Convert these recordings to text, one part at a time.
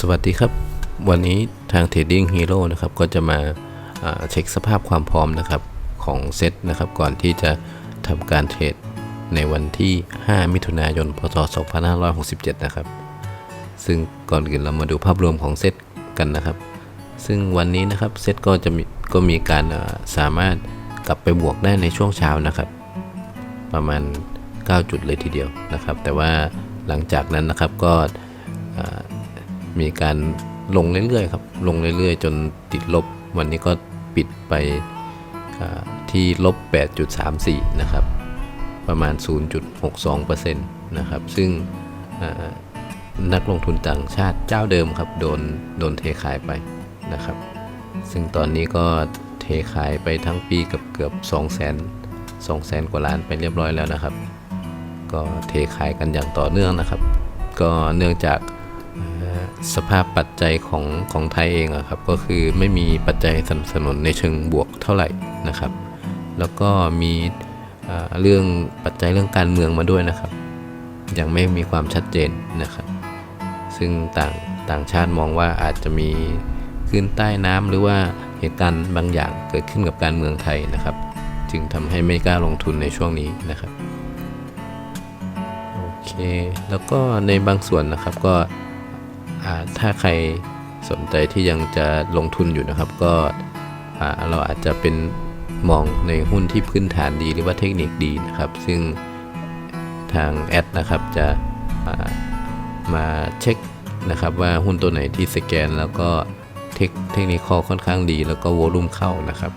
สวัสดีครับ วันนี้ทาง Trading Hero นะครับก็จะมาาเช็คสภาพความพร้อมนะครับของเซตนะครับก่อนที่จะทำการเทรดในวันที่ 5 มิถุนายน พศ 2567 นะครับ ซึ่งก่อนอื่นเรามาดูภาพรวมของเซตกันนะครับ ซึ่งวันนี้นะครับเซตก็จะมีก็มีการาสามารถกลับไปบวกได้ในช่วงเช้านะครับ ประมาณ 9 จุดเลยทีเดียวนะครับ แต่ว่าหลังจากนั้นนะครับก็ มีการลงเรื่อยๆครับลงเรื่อยๆ จนติดลบ วันนี้ก็ปิดไปที่ลบ 8.34 นะครับ ประมาณ 0.62%นะครับ ซึ่งนักลงทุนต่างชาติเจ้าเดิมครับ โดนโดนเทขายไปนะครับ ซึ่งตอนนี้ก็เทขายไปทั้งปีเกือบเกือบ2 0 0 0 0 0 2 0 0 0 0 กว่าล้านไปเรียบร้อยแล้วนะครับ ก็เทขายกันอย่างต่อเนื่องนะครับ ก็เนื่องจาก สภาพปัจจัยของของไทยเองอะครับก็คือไม่มีปัจจัยสนับสนุนในเชิงบวกเท่าไหร่นะครับ แล้วก็มีเรื่องปัจจัยเรื่องการเมืองมาด้วยนะครับ ยังไม่มีความชัดเจนนะครับ ซึ่งต่างต่างชาติมองว่าอาจจะมีขึ้นใต้น้ำหรือว่าเหตุการณ์บางอย่างเกิดขึ้นกับการเมืองไทยนะครับ จึงทำให้ไม่กล้าลงทุนในช่วงนี้นะครับโอเคแล้วก็ในบางส่วนนะครับก็ ถ้าใครสนใจที่ยังจะลงทุนอยู่นะครับ ก็เราอาจจะเป็นมองในหุ้นที่พื้นฐานดีหรือว่าเทคนิคดีนะครับ ซึ่งทางแอดนะครับจะามาเช็คนะครับว่าหุ้นตัวไหนที่สแกนแล้วก็เทคเทคนิคค่อนข้างดี แล้วก็โวลุ่มเข้านะครับ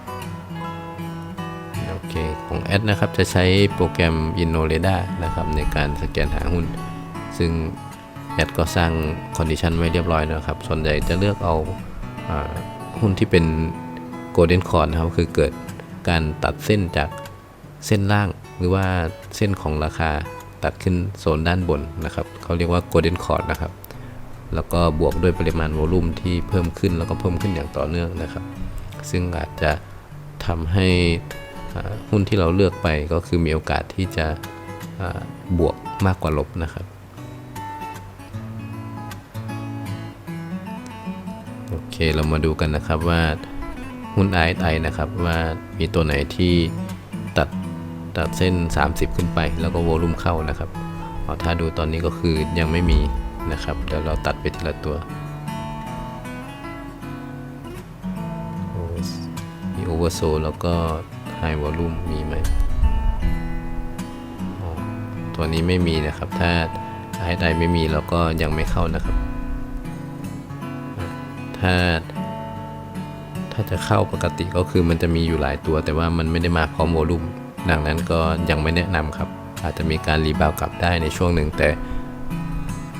โอเคของแอดนะครับจะใช้โปรแกรม i n n o r a d a นะครับในการสแกนหาหุ้น ซึ่ง แอดก็สร้างคอนดิชันไว้เรียบร้อยแล้วครับ ส่วนใหญ่จะเลือกเอาอาหุ้นที่เป็นโกลเด้นคอร์นะครับ คือเกิดการตัดเส้นจากเส้นล่างหรือว่าเส้นของราคาตัดขึ้นโซนด้านบนนะครับเขาเรียกว่าโกลเด้นคอร์ดนะครับ แล้วก็บวกด้วยปริมาณโวลุ่มที่เพิ่มขึ้นแล้วก็เพิ่มขึ้นอย่างต่อเนื่องนะครับ ซึ่งอาจจะทำให้หุ้นที่เราเลือกไปก็คือมีโอกาสที่จะบวกมากกว่าลบนะครับ โอเคเรามาดูกันนะครับว่าหุ้น RSI นะครับว่ามีตัวไหนที่ตัดตัดเส้น 30 ขึ้นไป แล้วก็โวลุ่มเข้านะครับเอาถ้าดูตอนนี้ก็คือยังไม่มีนะครับเดี๋ยวเราตัดไปทีละตัวมีโอเวอร์โซแล้วก็ไฮวอลุ่มมีไหมตัวนี้ไม่มีนะครับ ถ้า RSI ไม่มีเราก็ยังไม่เข้านะครับ ถ้า ถ้าจะเข้าปกติก็คือมันจะมีอยู่หลายตัว แต่ว่ามันไม่ได้มาพร้อมโวลุ่มดังนั้นก็ยังไม่แนะนำครับ อาจจะมีการรีบาวกลับได้ในช่วงหนึ่งแต่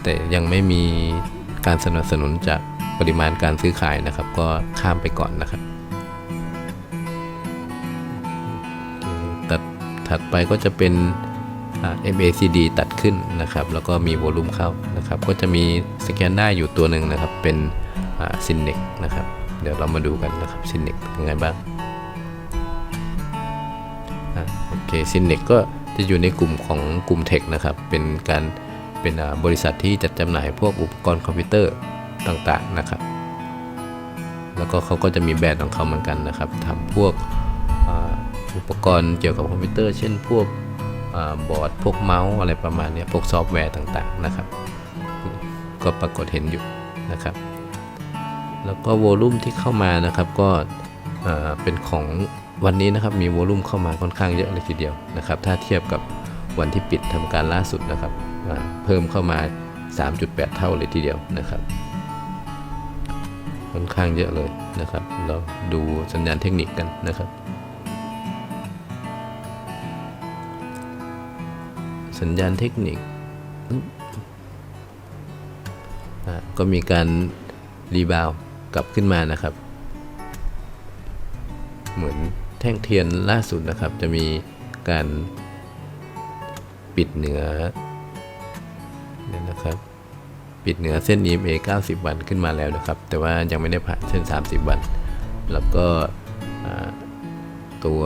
แต่ยังไม่มีการสนับสนุนจากปริมาณการซื้อขายนะครับ ก็ข้ามไปก่อนนะครับตัดถัดไปก็จะเป็น MACD ตัดขึ้นนะครับ แล้วก็มีโวลุ่มเข้านะครับ ก็จะมีสแกนได้อยู่ตัวหนึ่งนะครับ เป็น ซินเนกนะครับ เดี๋ยวเรามาดูกันนะครับซินเนกเป็นยังไงบ้างอะโอเคซินเนกก็จะอยู่ในกลุ่มของกลุ่มเทคนะครับ เป็นการเป็นอ่าบริษัทที่จัดจำหน่ายพวกอุปกรณ์คอมพิวเตอร์ต่างๆนะครับ แล้วก็เขาก็จะมีแบรนด์ของเขาเหมือนกันนะครับทำพวกอ่าอุปกรณ์เกี่ยวกับคอมพิวเตอร์ เช่นพวกอาบอร์ด พวกเมาส์อะไรประมาณเนี้ยพวกซอฟต์แวร์ต่างๆนะครับ ก็ปรากฏเห็นอยู่นะครับ แล้วก็โวลุ่มที่เข้ามานะครับก็เป็นของวันนี้นะครับมีโวลุ่มเข้ามาค่อนข้างเยอะเลยทีเดียวนะครับ ถ้าเทียบกับวันที่ปิดทำการล่าสุดนะครับเพิ่มเข้ามา 3.8 เท่าเลยทีเดียวนะครับ ค่อนข้างเยอะเลยนะครับ เราดูสัญญาณเทคนิคกันนะครับ สัญญาณเทคนิคก็มีการรีบาว กลับขึ้นมานะครับ เหมือนแท่งเทียนล่าสุดนะครับ จะมีการปิดเหนือเนี่ยนะครับ ปิดเหนือเส้น EMA 90 วันขึ้นมาแล้วนะครับ แต่ว่ายังไม่ได้ผ่านเส้น 30 วัน แล้วก็ตัว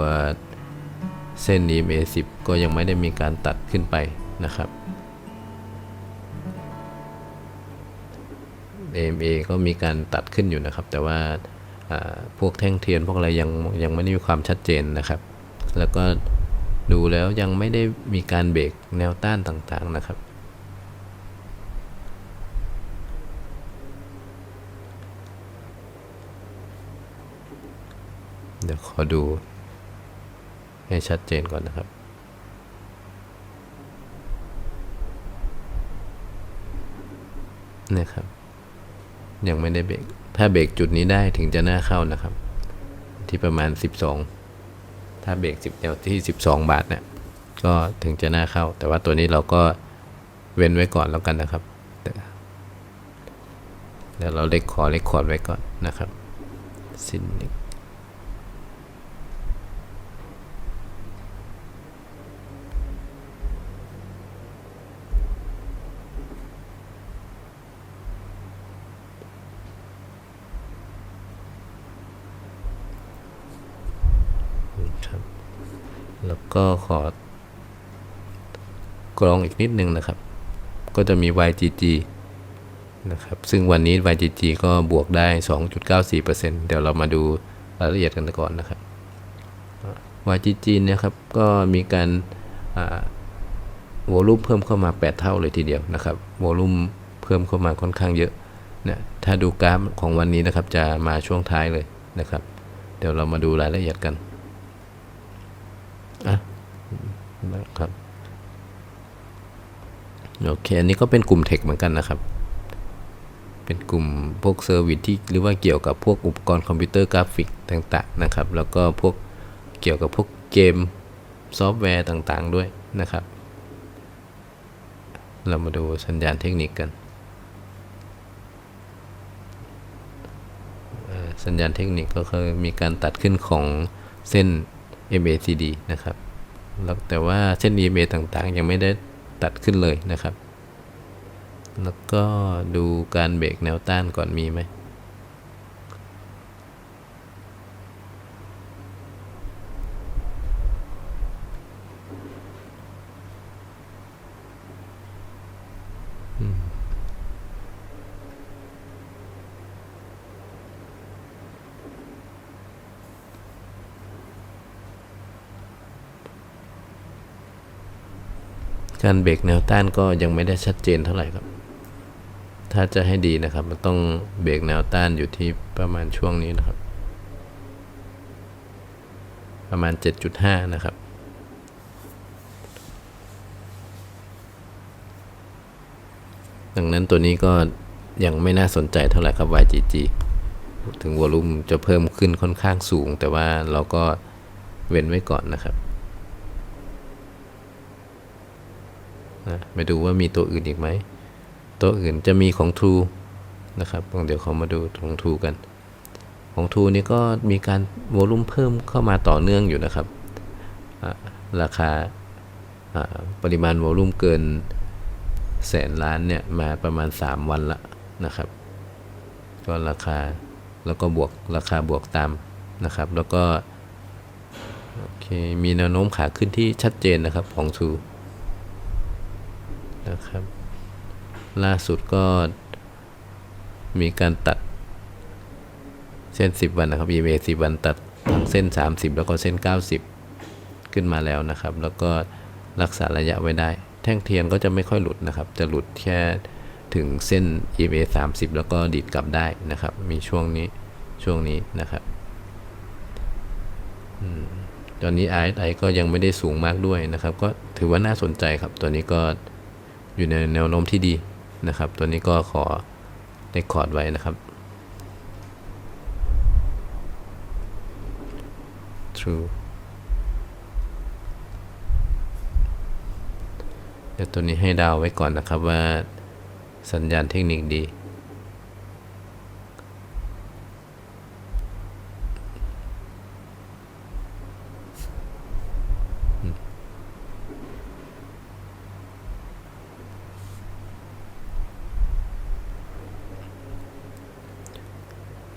เส้น EMA 10 ก็ยังไม่ได้มีการตัดขึ้นไปนะครับ AMA ก็มีการตัดขึ้นอยู่นะครับ แต่ว่าพวกแท่งเทียนพวกอะไรยังยังไม่ได้มีความชัดเจนนะครับ แล้วก็ดูแล้วยังไม่ได้มีการเบรกแนวต้านต่างๆนะครับ เดี๋ยวขอดูให้ชัดเจนก่อนนะครับนี่ครับ ยังไม่ได้เบรกถ้าเบรกจุดนี้ได้ถึงจะน่าเข้านะครับ ที่ประมาณ 12 ถ้าเบรก10แนวที่ 12 บาทเนี่ยก็ถึงจะน่าเข้า แต่ว่าตัวนี้เราก็เว้นไว้ก่อนแล้วกันนะครับแต่เดี๋ยวเราเล็กขอเล็กคอร์ดไว้ก่อนนะครับ สิ้นเล็ก ครับแล้ว ก็ขอกรองอีกนิดนึงนะครับ ก็จะมี YGG นะครับ ซึ่งวันนี้ YGG ก็บวกได้ 2.94%เดี๋ยวเรามาดูรายละเอียดกันก่อนนะครับ YGG นี่ยครับ ก็มีการวอลุ่มเพิ่มเข้ามา 8 เท่าเลยทีเดียวนะครับวอลุ่มเพิ่มเข้ามาค่อนข้างเยอะนะถ้าดูกราฟของวันนี้นะครับจะมาช่วงท้ายเลยนะครับ เดี๋ยวเรามาดูรายละเอียดกัน อะ นะครับโอเค อันนี้ก็เป็นกลุ่มเทคเหมือนกันนะครับ เป็นกลุ่มพวกเซอร์วิสที่หรือว่าเกี่ยวกับพวกอุปกรณ์คอมพิวเตอร์กราฟิกต่างๆนะครับ แล้วก็พวกเกี่ยวกับพวกเกมซอฟต์แวร์ต่างๆด้วยนะครับ เรามาดูสัญญาณเทคนิคกัน สัญญาณเทคนิคก็คือมีการตัดขึ้นของเส้น MACD นะครับ แล้วแต่ว่าเส้น EMA ต่างๆ ยังไม่ได้ตัดขึ้นเลยนะครับ แล้วก็ดูการเบรกแนวต้านก่อนมีไหม การเบรกแนวต้านก็ยังไม่ได้ชัดเจนเท่าไหร่ครับ ถ้าจะให้ดีนะครับมันต้องเบรกแนวต้านอยู่ที่ประมาณช่วงนี้นะครับ ประมาณ 7.5 นะครับดังนั้นตัวนี้ก็ยังไม่น่าสนใจเท่าไหร่ครับ YGG ถึงวอลุ่มจะเพิ่มขึ้นค่อนข้างสูง แต่ว่าเราก็เว้นไว้ก่อนนะครับ นะไปดูว่ามีตัวอื่นอีกไหม ตัวอื่นจะมีของ True นะครับเดี๋ยวเขามาดูของ True กัน ของ True นี่ก็มีการโวลุ่มเพิ่มเข้ามาต่อเนื่องอยู่นะครับ ราคาปริมาณโวลุ่มเกินแสนล้านเนี่ยมาประมาณ 3 วันละนะครับ ก็ราคาแล้วก็บวกราคาบวกตามนะครับ แล้วก็โอเคมีแนวโน้มขาขึ้นที่ชัดเจนนะครับของ True นะครับ ล่าสุดก็มีการตัดเส้น 10 วันนะครับ EMA 10 วันตัดทั้งเส้น 30 แล้วก็เส้น 90 ขึ้นมาแล้วนะครับ แล้วก็รักษาระยะไว้ได้ แท่งเทียนก็จะไม่ค่อยหลุดนะครับ จะหลุดแค่ถึงเส้น EMA 30 แล้วก็ดีดกลับได้นะครับ มีช่วงนี้ช่วงนี้นะครับตอนนี้ RSI ก็ยังไม่ได้สูงมากด้วยนะครับ ก็ถือว่าน่าสนใจครับ ตัวนี้ก็ อยู่ในแนวโน้มที่ดีนะครับ ตัวนี้ก็ขอเรคคอร์ดไว้นะครับ true เดี๋ยวตัวนี้ให้ดาวไว้ก่อนนะครับว่าสัญญาณเทคนิคดี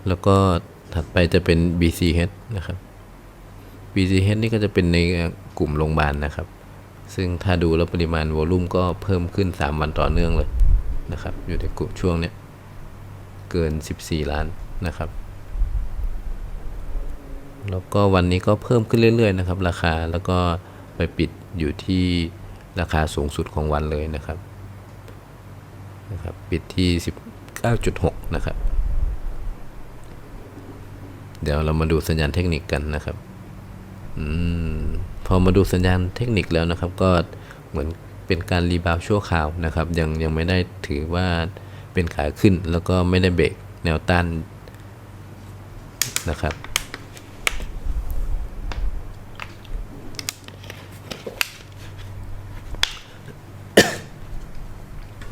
แล้วก็ถัดไปจะเป็น BCH นะครับ BCH นี่ก็จะเป็นในกลุ่มโรงพยาบาลนะครับ ซึ่งถ้าดูแล้วปริมาณวอลุ่มก็เพิ่มขึ้น 3 วันต่อเนื่องเลยนะครับ อยู่ในกลุ่มช่วงเนี้ยเกิน 14 ล้านนะครับ แล้วก็วันนี้ก็เพิ่มขึ้นเรื่อยๆนะครับ ราคาแล้วก็ไปปิดอยู่ที่ราคาสูงสุดของวันเลยนะครับนะครับ ปิดที่ 19.6 นะครับ เดี๋ยวเรามาดูสัญญาณเทคนิคกันนะครับอืมพอมาดูสัญญาณเทคนิคแล้วนะครับ ก็เหมือนเป็นการรีบาวชั่วคราวนะครับ ยังยังไม่ได้ถือว่าเป็นขาขึ้นแล้วก็ไม่ได้เบรกแนวต้านนะครับ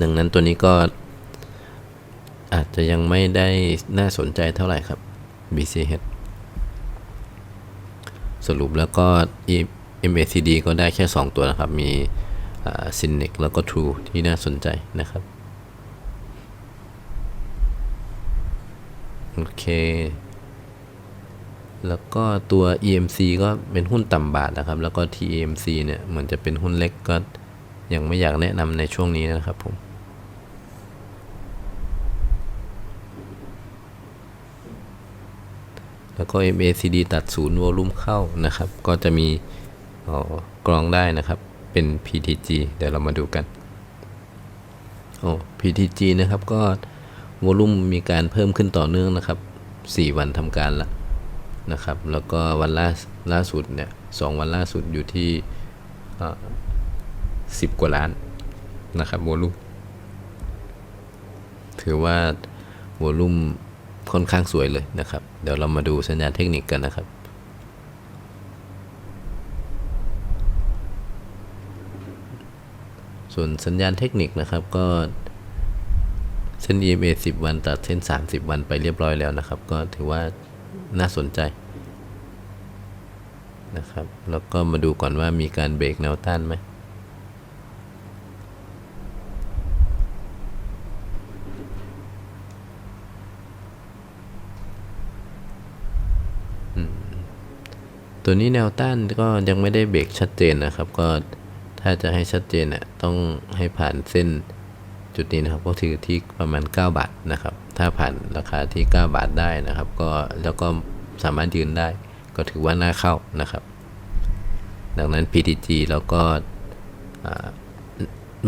ดังนั้นตัวนี้ก็อาจจะยังไม่ได้น่าสนใจเท่าไหร่ครับ BCH สรุปแล้วก็ MACD ก็ได้แค่ 2 ตัวนะครับ มี s y n e c แล้วก็ True ที่น่าสนใจนะครับ โอเค แล้วก็ตัว EMC ก็เป็นหุ้นต่ำบาทนะครับ แล้วก็ TMC เนี่ย เหมือนจะเป็นหุ้นเล็กก็ยังไม่อยากแนะนำในช่วงนี้นะครับผม แล้วก็ MACD ตัดศูนย์วอลุ่มเข้านะครับ ก็จะมีกรองได้นะครับ เป็น PTG เดี๋ยวเรามาดูกันโอ้ PTG นะครับก็วอลุ่มมีการเพิ่มขึ้นต่อเนื่องนะครับ 4 วันทำการละนะครับ แล้วก็วันล่าล่าสุดเนี่ยสองวันล่าสุดอยู่ที่สิบกว่าล้านนะครับวอลุ่มถือว่าวอลุ่ม ค่อนข้างสวยเลยนะครับ เดี๋ยวเรามาดูสัญญาณเทคนิคกันนะครับ ส่วนสัญญาณเทคนิคนะครับก็เส้น EMA 10 วันตัดเส้น 30 วันไปเรียบร้อยแล้วนะครับ ก็ถือว่าน่าสนใจนะครับ แล้วก็มาดูก่อนว่ามีการเบรกแนวต้านไหม ตัวนี้แนวต้านก็ยังไม่ได้เบรกชัดเจนนะครับ ก็ถ้าจะให้ชัดเจนเนี่ยต้องให้ผ่านเส้นจุดนี้นะครับ ก็ถือที่ประมาณ 9 บาทนะครับ ถ้าผ่านราคาที่ 9 บาทได้นะครับ ก็แล้วก็สามารถยืนได้ ก็ถือว่าน่าเข้านะครับ ดังนั้น PTG แล้วก็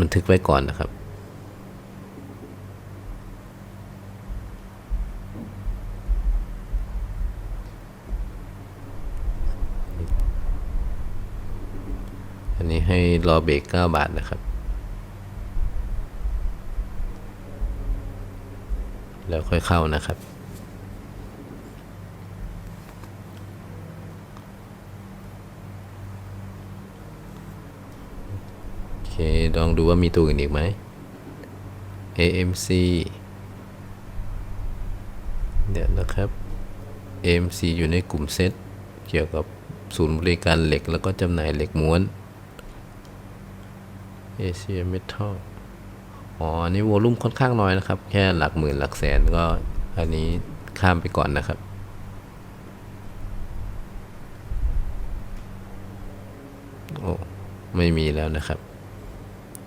บันทึกไว้ก่อนนะครับ ให้รอเบรก9บาทนะครับ แล้วค่อยเข้านะครับ โอเค ลองดูว่ามีตัวอื่นอีกไหม AMC เดี๋ยวนะครับ AMC อยู่ในกลุ่มเซตเกี่ยวกับศูนย์บริการเหล็กแล้วก็จำหน่ายเหล็กม้วน เอเชียเมทัลอ๋ออันนี้วอลุ่มค่อนข้างน้อยนะครับ แค่หลักหมื่นหลักแสนก็อันนี้ข้ามไปก่อนนะครับ โอ้ไม่มีแล้วนะครับ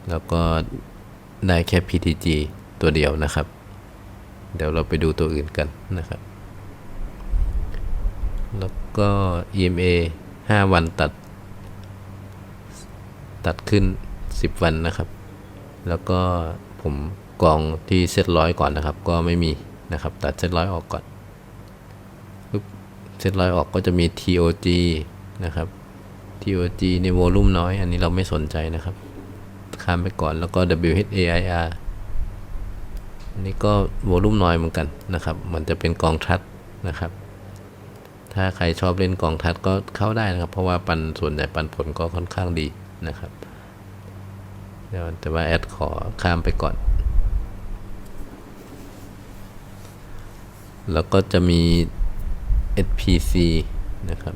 แล้วก็ได้แค่ PTG ตัวเดียวนะครับ เดี๋ยวเราไปดูตัวอื่นกันนะครับ แล้วก็ EMA 5 วันตัด ตัดขึ้น 10 วันนะครับ แล้วก็ผมกองที่เซตร้อยก่อนนะครับ ก็ไม่มีนะครับ ตัดเซตร้อยออกก่อนเซตร้อยออกก็จะมี TOG นะครับ TOG ในโวลุ่มน้อย อันนี้เราไม่สนใจนะครับ ข้ามไปก่อนแล้วก็ WHAIR อันนี้ก็โวลุ่มน้อยเหมือนกันนะครับ มันจะเป็นกองทัดนะครับ ถ้าใครชอบเล่นกองทัดก็เข้าได้นะครับ เพราะว่าปันส่วนใหญ่ปันผลก็ค่อนข้างดีนะครับ แต่ว่าแอดขอข้ามไปก่อน แล้วก็จะมี SPC นะครับ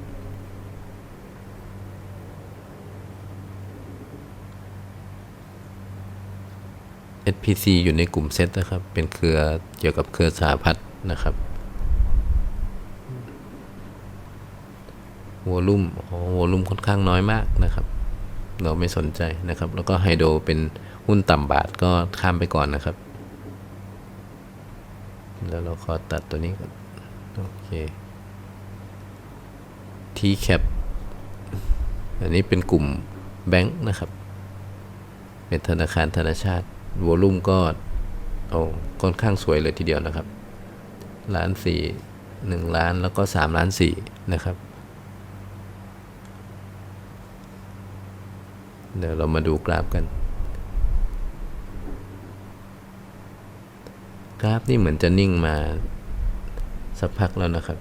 SPC อยู่ในกลุ่มเซตนะครับ เป็นเครือเกี่ยวกับเครือสหพัฒน์นะครับวอลุ่มอ๋อวอลุ่มค่อนข้างน้อยมากนะครับ เราไม่สนใจนะครับ แล้วก็ไฮโดรเป็นหุ้นต่ำบาทก็ข้ามไปก่อนนะครับ แล้วเราขอตัดตัวนี้ก่อนโอเค T cap อันนี้เป็นกลุ่มแบงค์นะครับ เป็นธนาคารธนาชาติวอลุ่มก็โอ้ค่อนข้างสวยเลยทีเดียวนะครับล้านสี่หนึ่งล้านแล้วก็สามล้านสี่นะครับ เดี๋ยวเรามาดูกราฟกัน กราฟนี่เหมือนจะนิ่งมาสักพักแล้วนะครับ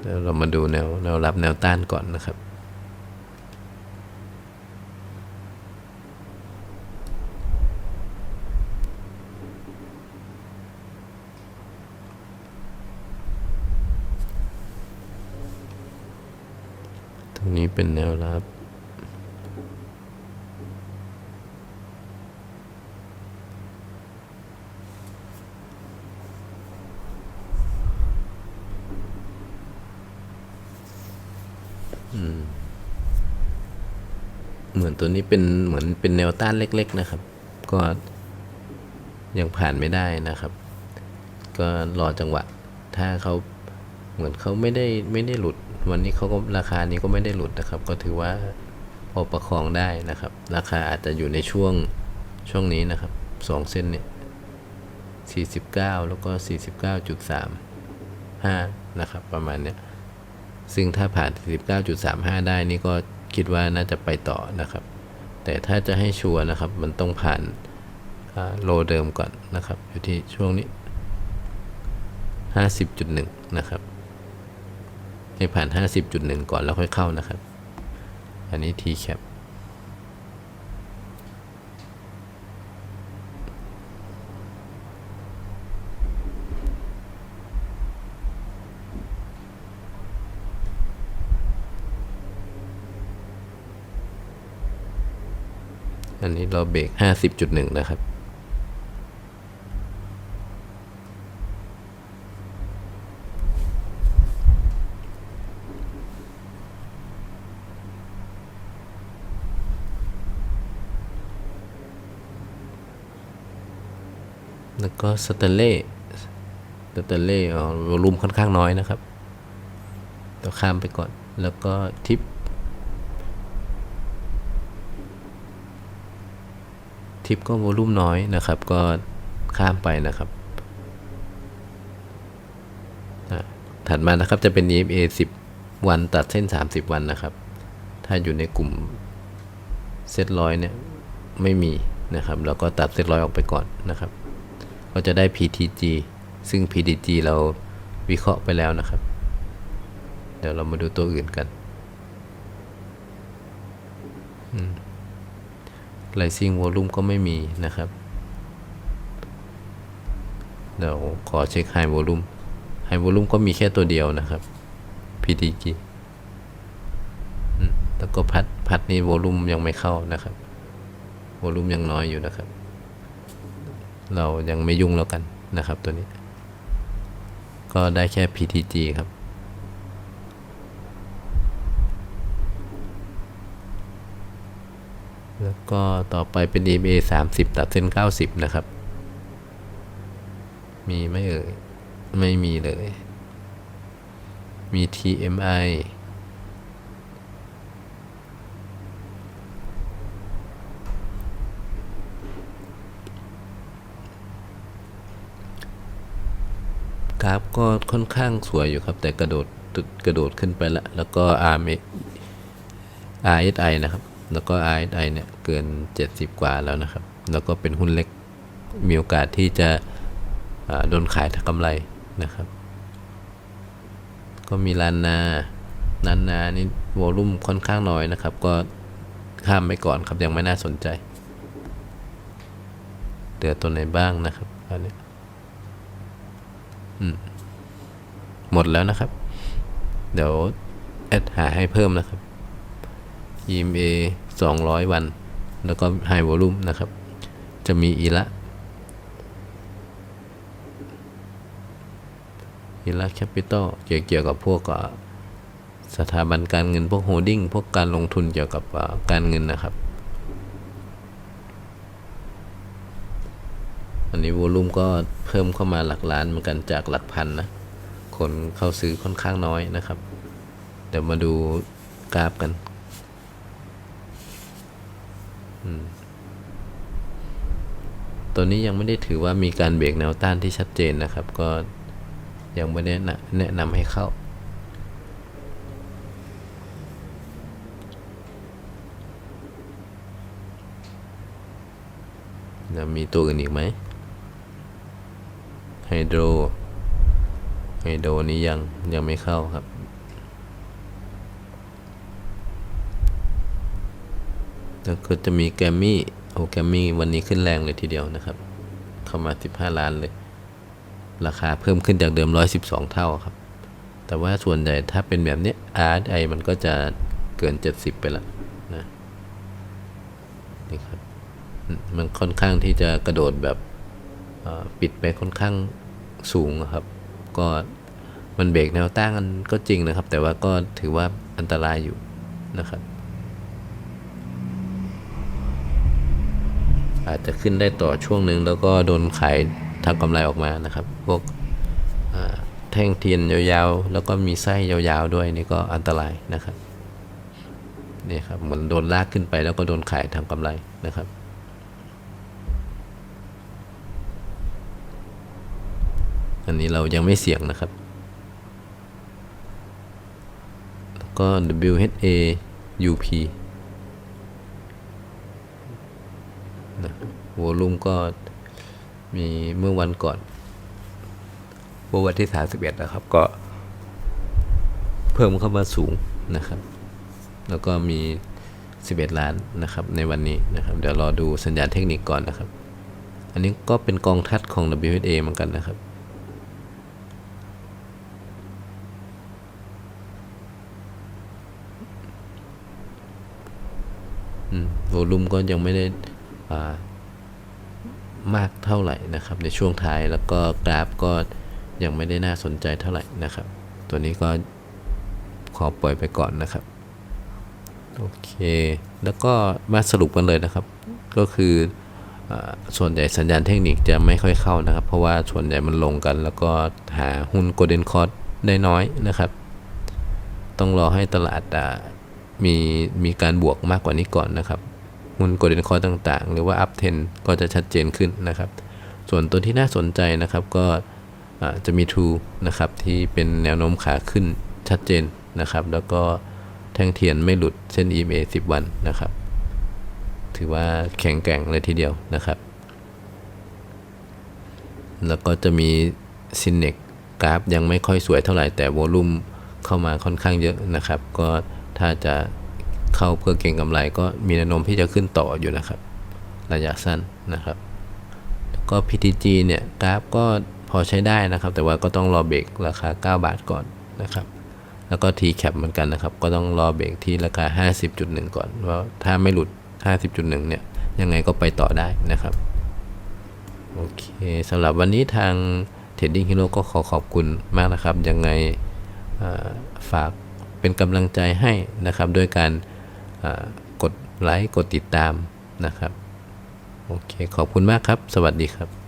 เดี๋ยวเรามาดูแนวแนวรับแนวต้านก่อนนะครับ เป็นแนวรับ เหมือนตัวนี้เป็นเหมือนเป็นแนวต้านเล็ก ๆ นะครับ ก็ยังผ่านไม่ได้นะครับ ก็รอจังหวะ ถ้าเขา เหมือนเขาไม่ได้ไม่ได้หลุด วันนี้เขาก็ราคานี้ก็ไม่ได้หลุดนะครับ ก็ถือว่าพอประคองได้นะครับ ราคาอาจจะอยู่ในช่วงช่วงนี้นะครับสองเส้นเนี่ย49 แล้วก็ 49.35นะครับ ประมาณเนี้ยซึ่งถ้าผ่าน19.35 ได้นี่ก็คิดว่าน่าจะไปต่อนะครับ แต่ถ้าจะให้ชัวร์นะครับ มันต้องผ่านโลเดิมก่อนนะครับ อยู่ที่ช่วงนี้ 50.1 นะครับ ให้ผ่าน 50.1 ก่อนแล้วค่อยเข้านะครับ อันนี้ T cap อันนี้เราเบรก50.1 นะครับ ก็สเตเล่สเตเล่วอลุ่มค่อนข้างน้อยนะครับเราข้ามไปก่อนแล้วก็ทิปทิปก็วอลุ่มน้อยนะครับ ก็ข้ามไปนะครับ ถัดมานะครับจะเป็น EMA 10 วันตัดเส้น 30 วันนะครับ ถ้าอยู่ในกลุ่มเซตร้อยเนี่ยไม่มีนะครับ แล้วก็ตัดเซตร้อยออกไปก่อนนะครับ ก็จะได้ PTG ซึ่ง PTG เราวิเคราะห์ไปแล้วนะครับ เดี๋ยวเรามาดูตัวอื่นกันอืม Rising Volume ก็ไม่มีนะครับ เดี๋ยวขอเช็ค High Volume High Volume ก็มีแค่ตัวเดียวนะครับ PTG แล้วก็พัดพัดนี่ Volume ยังไม่เข้านะครับ Volume ยังน้อยอยู่นะครับ เรายังไม่ยุ่งแล้วกันนะครับตัวนี้ ก็ได้แค่ PTG ครับ แล้วก็ต่อไปเป็น EMA 30 ตัดเส้น 90 นะครับ มีไหม่เอ่ย ไม่มีเลย มี TMI กราฟก็ค่อนข้างสวยอยู่ครับ แต่กระโดดกระโดดขึ้นไปละแล้วก็ RM RSI นะครับ แล้วก็ RSI เนี่ยเกิน 70 กว่าแล้วนะครับ แล้วก็เป็นหุ้นเล็กมีโอกาสที่จะโดนขายทางกำไรนะครับ ก็มีลานนาลานนานี่วอลุ่มค่อนข้างน้อยนะครับ ก็ข้ามไปก่อนครับยังไม่น่าสนใจเหลือตัวไหนบ้างนะครับอันนี้ หมดแล้วนะครับ เดี๋ยวแอดหาให้เพิ่มนะครับ EMA 200 วัน แล้วก็ High Volume นะครับ จะมีอีละอีละแคปิตอลเกี่ยวกับพวกสถาบันการเงินพวกโฮดดิ้งพวกการลงทุนเกี่ยวกับการเงินนะครับ อันนี้วอลุ่มก็เพิ่มเข้ามาหลักล้านเหมือนกันจากหลักพันนะ คนเข้าซื้อค่อนข้างน้อยนะครับ เดี๋ยวมาดูกราฟกันตัวนี้ยังไม่ได้ถือว่ามีการเบรกแนวต้านที่ชัดเจนนะครับ ก็ยังไม่ได้แนะแนะนำให้เข้าแล้วมีตัวอื่นอีกไหม ไฮโดรไฮโดรนี้ยังยังไม่เข้าครับ แล้วก็จะมีแกมมี่โอ้แกมมี่วันนี้ขึ้นแรงเลยทีเดียวนะครับ เข้ามา 15 ล้านเลย ราคาเพิ่มขึ้นจากเดิม 112 เท่าครับ แต่ว่าส่วนใหญ่ถ้าเป็นแบบนี้ย RSI มันก็จะเกิน 70 ไปล้วนะนี่ครับ มันค่อนข้างที่จะกระโดดแบบปิดไปค่อนข้าง สูงครับ ก็มันเบรกแนวต้านกันก็จริงนะครับ แต่ว่าก็ถือว่าอันตรายอยู่นะครับ อาจจะขึ้นได้ต่อช่วงหนึ่งแล้วก็โดนขายทำกำไรออกมานะครับพวกแท่งเทียนยาวๆ แล้วก็มีไส้ยาวๆด้วยนี่ก็อันตรายนะครับนี่ครับเหมือนโดนลากขึ้นไปแล้วก็โดนขายทำกำไรนะครับ อันนี้เรายังไม่เสี่ยงนะครับ แล้วก็ WHA UP นะวอลุ่มก็มีเมื่อวันก่อนวันที่ 31 นะครับ ก็เพิ่มเข้ามาสูงนะครับ แล้วก็มี 11 ล้านนะครับ ในวันนี้นะครับ เดี๋ยวรอดูสัญญาณเทคนิคก่อนนะครับ อันนี้ก็เป็นกองทัดของ WHA เหมือนกันนะครับ โวลุ่มก็ยังไม่ได้มากเท่าไหร่นะครับ ในช่วงท้ายแล้วก็กราฟก็ยังไม่ได้น่าสนใจเท่าไหร่นะครับ ตัวนี้ก็ขอปล่อยไปก่อนนะครับ โอเค แล้วก็มาสรุปกันเลยนะครับ ก็คืออส่วนใหญ่สัญญาณเทคนิคจะไม่ค่อยเข้านะครับ เพราะว่าส่วนใหญ่มันลงกัน แล้วก็หาหุ้นโกลเด้นคอร์ได้น้อยนะครับ ต้องรอให้ตลาดมีมีการบวกมากกว่านี้ก่อนนะครับ หุ้นโกลเด้นคอร์ต่างๆ หรือว่าอัพเทนก็จะชัดเจนขึ้นนะครับ ส่วนตัวที่น่าสนใจนะครับก็จะมี True นะครับที่เป็นแนวโน้มขาขึ้นชัดเจนนะครับ แล้วก็แท่งเทียนไม่หลุดเส้น EMA 10 วันนะครับ ถือว่าแข็งแกร่งเลยทีเดียวนะครับ แล้วก็จะมีซินเนกกราฟยังไม่ค่อยสวยเท่าไหร่แต่โวลุ่มเข้ามาค่อนข้างเยอะนะครับ ก็ถ้าจะ เข้าเพื่อเก็งกำไรก็มีแนวโน้มที่จะขึ้นต่ออยู่นะครับ ระยะสั้นนะครับ แล้วก็ PTG เนี่ยกราฟก็พอใช้ได้นะครับ แต่ว่าก็ต้องรอเบรกราคา 9 บาทก่อนนะครับแล้วก็ TCAP เหมือนกันนะครับ ก็ต้องรอเบรกที่ราคา 50.1 ก่อนว่าถ้าไม่หลุด 50.1 เนี่ย ยังไงก็ไปต่อได้นะครับ โอเคสำหรับวันนี้ทาง Trading Hero ก็ขอขอบคุณมากนะครับ ยังไงฝากเป็นกำลังใจให้นะครับ ด้วยการ กดไลค์กดติดตามนะครับ โอเค ขอบคุณมากครับ สวัสดีครับ